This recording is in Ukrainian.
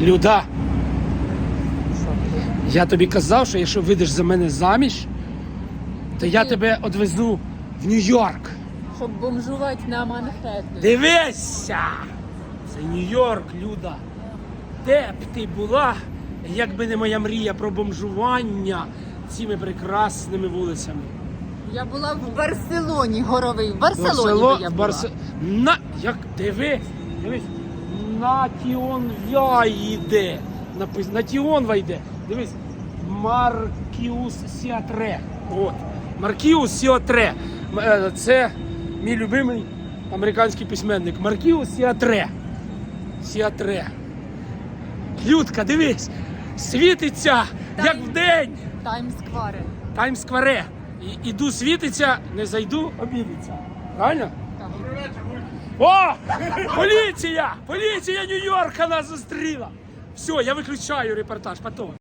Люда, я тобі казав, що якщо вийдеш за мене заміж, то я тебе одвезу в Нью-Йорк. Щоб бомжувати на Манхеттені. Дивися! Це Нью-Йорк, Люда. Де б ти була, якби не моя мрія про бомжування цими прекрасними вулицями. Я була в Барселоні, горовий. В Барселоні Барсело... би я була. Барсе... На... Як... Дивись, дивись. Натіонва йде. Натіонва йде. Дивись. Маркіус Сіатре. От. Маркіус Сіатре. Е, Це мій любимий американський письменник. Маркіус Сіатре. Сіатре. Людка, дивись. Світиться, як в день. Таймс-сквари. Іду світиться, не зайду, обідеться. Правильно? Так. О! Поліція! Поліція Нью-Йорка нас зустріла! Все, я виключаю репортаж, потом.